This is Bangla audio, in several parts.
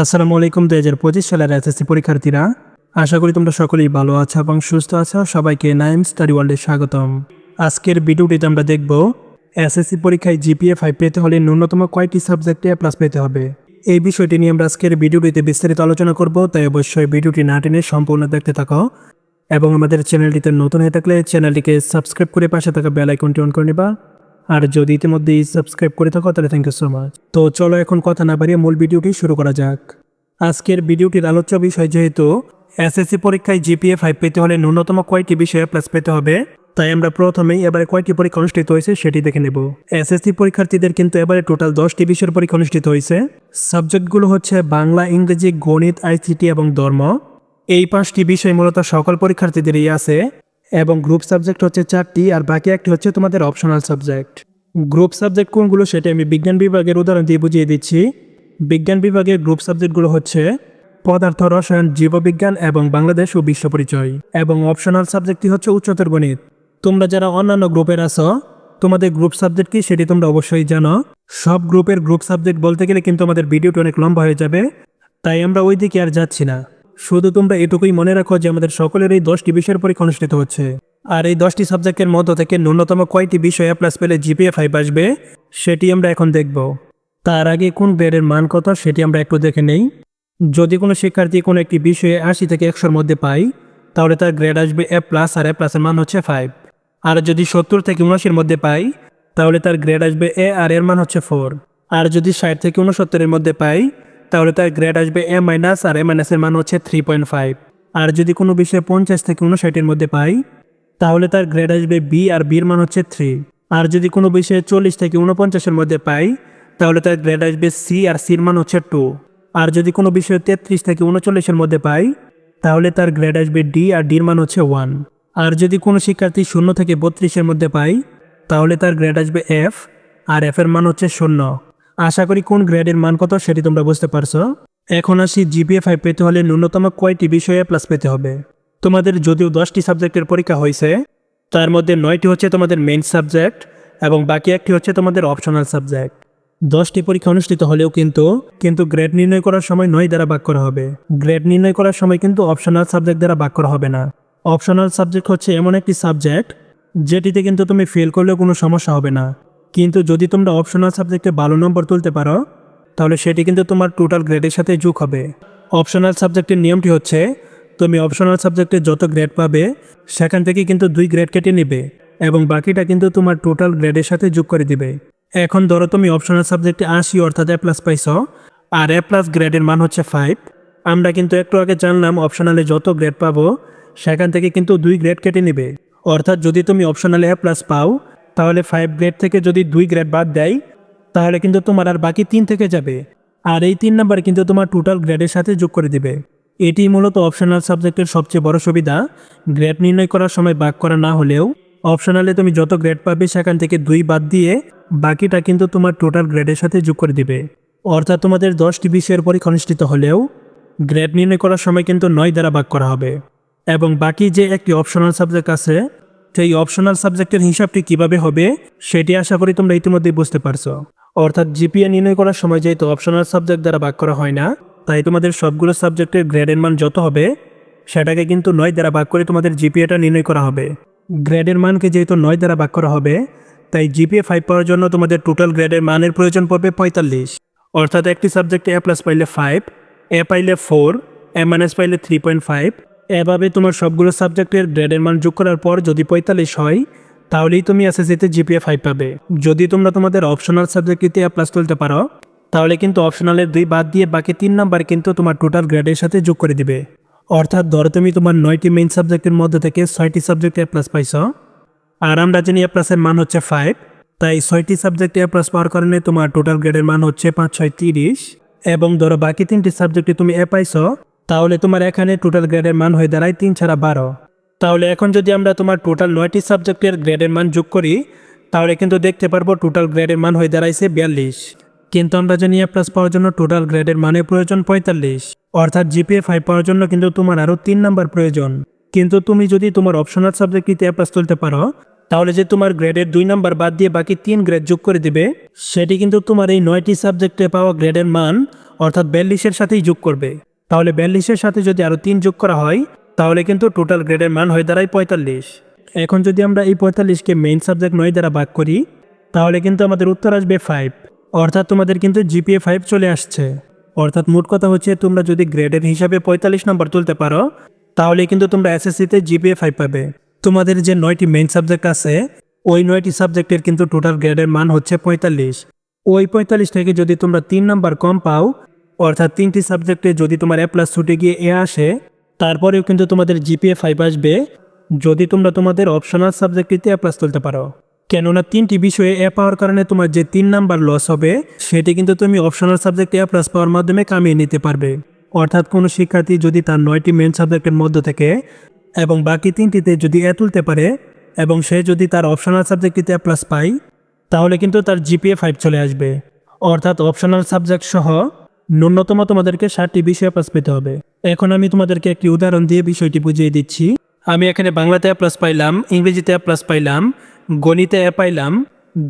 আসসালামু আলাইকুম, দুই হাজার পঁচিশ সালের এসএসসি পরীক্ষার্থীরা। আশা করি তোমরা সকলেই ভালো আছো এবং সুস্থ আছো। সবাইকে নাইম স্টাডি ওয়ার্ল্ডে স্বাগতম। আজকের ভিডিওটিতে আমরা দেখব, এসএসসি পরীক্ষায় জিপিএ ফাইভ পেতে হলে ন্যূনতম কয়টি সাবজেক্টে প্লাস পেতে হবে? এই বিষয়টি নিয়ে আমরা আজকের ভিডিওটিতে বিস্তারিত আলোচনা করব, তাই অবশ্যই ভিডিওটি না টেনে সম্পূর্ণ দেখতে থাকো। এবং আমাদের চ্যানেলটিতে নতুন হয়ে থাকলে চ্যানেলটিকে সাবস্ক্রাইব করে পাশে থাকা বেল আইকনটি অন করে নিবা। আর যদি ইতিমধ্যেই সাবস্ক্রাইব করে থাকো, তাহলে থ্যাংক ইউ সো মাচ তো চলো এখন কথা না বাড়িয়ে মূল ভিডিওটি শুরু করা যাক। আজকের ভিডিওটির আলোচ্য বিষয় যেহেতু এসএসসি পরীক্ষায় জিপিএ ফাইভ পেতে হলে ন্যূনতম কয়টি বিষয়ে প্লাস পেতে হবে? তাই আমরা প্রথমেই এবারে কয়টি পরীক্ষা অনুষ্ঠিত হয়েছে সেটি দেখে নেব। এসএসসি পরীক্ষার্থীদের কিন্তু এবারে টোটাল দশটি বিষয়ের পরীক্ষা অনুষ্ঠিত হয়েছে। সাবজেক্টগুলো হচ্ছে বাংলা, ইংরেজি, গণিত আইসিটি এবং ধর্ম। এই পাঁচটি বিষয় মূলত সকল পরীক্ষার্থীদেরই আছে এবং গ্রুপ সাবজেক্ট হচ্ছে চারটি, আর বাকি একটি হচ্ছে তোমাদের অপশনাল সাবজেক্ট গ্রুপ সাবজেক্ট কোনগুলো সেটা আমি বিজ্ঞান বিভাগের উদাহরণ দিয়ে বুঝিয়ে দিচ্ছি। বিজ্ঞান বিভাগের গ্রুপ সাবজেক্টগুলো হচ্ছে পদার্থ, রসায়ন, জীববিজ্ঞান এবং বাংলাদেশ ও বিশ্ব পরিচয় এবং অপশনাল সাবজেক্টটি হচ্ছে উচ্চতর গণিত। তোমরা যারা অন্যান্য গ্রুপের আছো, তোমাদের গ্রুপ সাবজেক্ট কি সেটি তোমরা অবশ্যই জানো। সব গ্রুপের গ্রুপ সাবজেক্ট বলতে গেলে কিন্তু আমাদের ভিডিওটা অনেক লম্বা হয়ে যাবে, তাই আমরা ওই দিকে আর যাচ্ছি না। শুধু তোমরা এটুকুই মনে রাখো যে আমাদের সকলের এই দশটি বিষয়ের পরীক্ষা অনুষ্ঠিত হচ্ছে। আর এই দশটি সাবজেক্টের মধ্য থেকে ন্যূনতম কয়টি বিষয়ে প্লাস পেলে জিপিএ ফাইভ আসবে, সেটি আমরা এখন দেখব। তার আগে কোন গ্রেডের মান কত, সেটি আমরা একটু দেখে নেই। যদি কোনো শিক্ষার্থী কোনো একটি বিষয়ে আশি থেকে একশোর মধ্যে পায়, তাহলে তার গ্রেড আসবে এ প্লাস আর এ প্লাসের মান হচ্ছে ফাইভ আর যদি সত্তর থেকে উনআশির মধ্যে পাই তাহলে তার গ্রেড আসবে এ আর এর মান হচ্ছে ফোর আর যদি ষাট থেকে উনসত্তরের মধ্যে পাই তাহলে তার গ্রেড আসবে এ মাইনাস আর এ মাইনাসের মান হচ্ছে থ্রি পয়েন্ট ফাইভ আর যদি কোনো বিষয়ে পঞ্চাশ থেকে উনষাটের মধ্যে পাই তাহলে তার গ্রেড আসবে বি আর বির মান হচ্ছে থ্রি আর যদি কোনো বিষয়ে চল্লিশ থেকে উনপঞ্চাশের মধ্যে পাই, তাহলে তার গ্রেড আসবে সি আর সির মান হচ্ছে টু আর যদি কোনো বিষয়ে তেত্রিশ থেকে উনচল্লিশের মধ্যে পাই, তাহলে তার গ্রেড আসবে ডি আর ডির মান হচ্ছে ওয়ান আর যদি কোনো শিক্ষার্থী শূন্য থেকে বত্রিশের মধ্যে পাই, তাহলে তার গ্রেড আসবে এফ আর এফ এর মান হচ্ছে শূন্য। আশা করি কোন গ্রেডের মান কত সেটি তোমরা বুঝতে পারছ। এখন আসি জিপিএ ফাইভ পেতে হলে ন্যূনতম কয়টি বিষয়ে প্লাস পেতে হবে? তোমাদের যদিও দশটি সাবজেক্টের পরীক্ষা হয়েছে, তার মধ্যে নয়টি হচ্ছে তোমাদের মেইন সাবজেক্ট এবং বাকি একটি হচ্ছে তোমাদের অপশনাল সাবজেক্ট দশটি পরীক্ষা অনুষ্ঠিত হলেও কিন্তু কিন্তু গ্রেড নির্ণয় করার সময় নয় দ্বারা ভাগ করা হবে। গ্রেড নির্ণয় করার সময় কিন্তু অপশনাল সাবজেক্ট দ্বারা ভাগ করা হবে না। অপশনাল সাবজেক্ট হচ্ছে এমন একটি সাবজেক্ট যেটিতে কিন্তু তুমি ফেল করলেও কোনো সমস্যা হবে না। কিন্তু যদি তোমরা অপশনাল সাবজেক্টে ভালো নম্বর তুলতে পারো, তাহলে সেটি কিন্তু তোমার টোটাল গ্রেডের সাথে যোগ হবে। অপশনাল সাবজেক্টের নিয়মটি হচ্ছে তুমি অপশনাল সাবজেক্টে যত গ্রেড পাবে, সেখান থেকে কিন্তু দুই গ্রেড কেটে নেবে এবং বাকিটা কিন্তু তোমার টোটাল গ্রেডের সাথে যোগ করে দিবে। এখন ধরো তুমি অপশনাল সাবজেক্টে আশি অর্থাৎ এ প্লাস পাইছ, আর এ প্লাস গ্রেডের মান হচ্ছে ফাইভ আমরা কিন্তু একটু আগে জানলাম অপশনালে যত গ্রেড পাবো, সেখান থেকে কিন্তু দুই গ্রেড কেটে নেবে। অর্থাৎ যদি তুমি অপশনালে এ প্লাস পাও, তাহলে ফাইভ গ্রেড থেকে যদি দুই গ্রেড বাদ দেয়, তাহলে কিন্তু তোমার আর বাকি তিন থেকে যাবে। আর এই তিন নাম্বার কিন্তু তোমার টোটাল গ্রেডের সাথে যোগ করে দিবে। এটি মূলত অপশনাল সাবজেক্টের সবচেয়ে বড় সুবিধা। গ্রেড নির্ণয় করার সময় বাক করা না হলেও অপশনালে তুমি যত গ্রেড পাবে সেখান থেকে দুই বাদ দিয়ে বাকিটা কিন্তু তোমার টোটাল গ্রেডের সাথে যোগ করে দিবে। অর্থাৎ তোমাদের দশটি বিষয়ের পরীক্ষা অনুষ্ঠিত হলেও গ্রেড নির্ণয় করার সময় কিন্তু নয় দ্বারা ভাগ করা হবে। এবং বাকি যে একটি অপশনাল সাবজেক্ট আছে, সেই অপশনাল সাবজেক্টের হিসাবটি কীভাবে হবে, সেটি আশা করি তোমরা ইতিমধ্যেই বুঝতে পারছ। অর্থাৎ জিপিএ নির্ণয় করার সময় যেহেতু অপশনাল সাবজেক্ট দ্বারা ভাগ করা হয় না তাই তোমাদের সবগুলো সাবজেক্টের গ্রেডের মান যত হবে, সেটাকে কিন্তু নয় দ্বারা ভাগ করে তোমাদের জিপিএটা নির্ণয় করা হবে। গ্রেডের মানকে যেহেতু নয় দ্বারা ভাগ করা হবে, তাই জিপিএ ফাইভ পাওয়ার জন্য তোমাদের টোটাল গ্রেডের মানের প্রয়োজন পড়বে পঁয়তাল্লিশ। অর্থাৎ একটি সাবজেক্টে এ প্লাস পাইলে ফাইভ এ পাইলে ফোর এ মাইনাস পাইলে থ্রি পয়েন্ট ফাইভ এভাবে তোমার সবগুলো সাবজেক্টের গ্রেডের মান যোগ করার পর যদি পঁয়তাল্লিশ হয়, তাহলেই তুমি এসএসসিতে জিপিএ ফাইভ পাবে। যদি তোমরা তোমাদের অপশনাল সাবজেক্টটিতে এ প্লাস তুলতে পারো তাহলে কিন্তু অপশনালের দুই বাদ দিয়ে বাকি তিন নাম্বার কিন্তু তোমার টোটাল গ্রেডের সাথে যোগ করে দিবে। অর্থাৎ ধরো তুমি তোমার নয়টি মেইন সাবজেক্টের মধ্যে থেকে ছয়টি সাবজেক্টে এ প্লাস পাইছ। আর আমরা জানি এ প্লাসের মান হচ্ছে ফাইভ তাই ছয়টি সাবজেক্টে এ প্লাস পাওয়ার কারণে তোমার টোটাল গ্রেডের মান হচ্ছে পাঁচ, ছয়, তিরিশ। এবং ধরো বাকি তিনটি সাবজেক্টে তুমি এ পাইছ, তাহলে তোমার এখানে টোটাল গ্রেডের মান হয়ে দাঁড়ায় তিন ছাড়া বারো। তাহলে এখন যদি আমরা তোমার টোটাল নয়টি সাবজেক্টের গ্রেডের মান যোগ করি, তাহলে কিন্তু দেখতে পারব টোটাল গ্রেডের মান হয়ে দাঁড়াইছে বিয়াল্লিশ। কিন্তু আমরা জানি এ প্লাস পাওয়ার জন্য টোটাল গ্রেডের মানের প্রয়োজন পঁয়তাল্লিশ। অর্থাৎ জিপিএ ফাইভ পাওয়ার জন্য কিন্তু তোমার আরও তিন নাম্বার প্রয়োজন। কিন্তু তুমি যদি তোমার অপশনাল সাবজেক্টটিতে এ প্লাস তুলতে পারো, তাহলে যে তোমার গ্রেডের দুই নাম্বার বাদ দিয়ে বাকি তিন গ্রেড যোগ করে দিবে, সেটি কিন্তু তোমার এই নয়টি সাবজেক্টে পাওয়া গ্রেডের মান, অর্থাৎ বিয়াল্লিশের সাথেই যোগ করবে। তাহলে বিয়াল্লিশের সাথে যদি আরও তিন যোগ করা হয়, তাহলে কিন্তু টোটাল গ্রেডের মান হয়ে দাঁড়ায় পঁয়তাল্লিশ। এখন যদি আমরা এই পঁয়তাল্লিশকে মেইন সাবজেক্ট নয় দ্বারা ভাগ করি, তাহলে কিন্তু আমাদের উত্তর আসবে ফাইভ অর্থাৎ তোমাদের কিন্তু জিপিএ ফাইভ চলে আসছে। অর্থাৎ মোট কথা হচ্ছে তোমরা যদি গ্রেডের হিসাবে পঁয়তাল্লিশ নম্বর তুলতে পারো, তাহলে কিন্তু তোমরা এসএসসিতে জিপিএ ফাইভ পাবে। তোমাদের যে নয়টি মেইন সাবজেক্ট আছে, ওই নয়টি সাবজেক্টের কিন্তু টোটাল গ্রেডের মান হচ্ছে পঁয়তাল্লিশ। ওই পঁয়তাল্লিশ থেকে যদি তোমরা তিন নাম্বার কম পাও, অর্থাৎ তিনটি সাবজেক্টে যদি তোমার এ প্লাস ছুটে গিয়ে এ আসে, তারপরেও কিন্তু তোমাদের জিপিএ ফাইভ আসবে। যদি তোমরা তোমাদের অপশনাল সাবজেক্টটিতে এ প্লাস তুলতে পারো। কেননা তিনটি বিষয়ে এ পাওয়ার কারণে তোমার যে তিন নাম্বার লস হবে, সেটি কিন্তু তুমি অপশনাল সাবজেক্টে এ প্লাস পাওয়ার মাধ্যমে কামিয়ে নিতে পারবে। অর্থাৎ কোনো শিক্ষার্থী যদি তার নয়টি মেন সাবজেক্টের মধ্য থেকে এবং বাকি তিনটিতে যদি এ তুলতে পারে এবং সে যদি তার অপশনাল সাবজেক্টটিতে এ প্লাস পায়, তাহলে কিন্তু তার জিপিএ ফাইভ চলে আসবে। অর্থাৎ অপশনাল সাবজেক্ট সহ ন্যূনতম তোমাদেরকে ষাটটি বিষয়ে পাস পেতে হবে। এখন আমি তোমাদেরকে একটি উদাহরণ দিয়ে বিষয়টি বুঝিয়ে দিচ্ছি। আমি এখানে বাংলাতে প্লাস পাইলাম, ইংরেজিতে প্লাস পাইলাম গণিতে এ পাইলাম,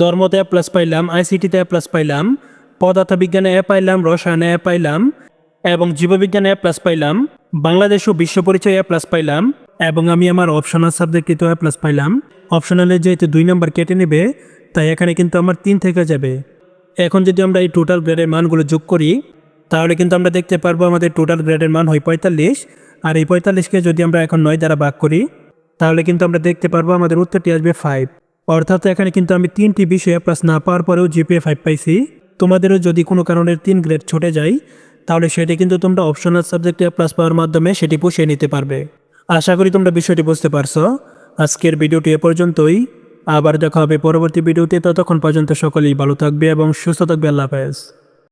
ধর্মতে এ প্লাস পাইলাম, আইসিটিতে এ প্লাস পাইলাম, পদার্থবিজ্ঞানে এ পাইলাম, রসায়নে এ পাইলাম এবং জীববিজ্ঞানে এ প্লাস পাইলাম, বাংলাদেশ ও বিশ্ব পরিচয় এ প্লাস পাইলাম এবং আমি আমার অপশনাল সাবজেক্টটিতেও এ প্লাস পাইলাম। অপশনালে যেহেতু দুই নম্বর কেটে নেবে, তাই এখানে কিন্তু আমার তিন থেকে যাবে। এখন যদি আমরা এই টোটাল গ্রেডের মানগুলো যোগ করি, তাহলে কিন্তু আমরা দেখতে পারব আমাদের টোটাল গ্রেডের মান হয় পঁয়তাল্লিশ, আর এই পঁয়তাল্লিশকে যদি আমরা এখন নয় দ্বারা ভাগ করি, তাহলে কিন্তু আমরা দেখতে পারব আমাদের উত্তরটি আসবে ফাইভ অর্থাৎ এখানে কিন্তু আমি তিনটি বিষয়ে প্লাস না পাওয়ার পরেও জিপিএ ফাইভ পাইছি। তোমাদেরও যদি কোনো কারণে তিন গ্রেড ছুটে যায়, তাহলে সেটি কিন্তু তোমরা অপশনাল সাবজেক্টে প্লাস পাওয়ার মাধ্যমে সেটি পুষিয়ে নিতে পারবে। আশা করি তোমরা বিষয়টি বুঝতে পারছ। আজকের ভিডিওটি এ পর্যন্তই। আবার দেখা হবে পরবর্তী ভিডিওতে। ততক্ষণ পর্যন্ত সকলেই ভালো থাকবে এবং সুস্থ থাকবে। আল্লাহ হাফেজ।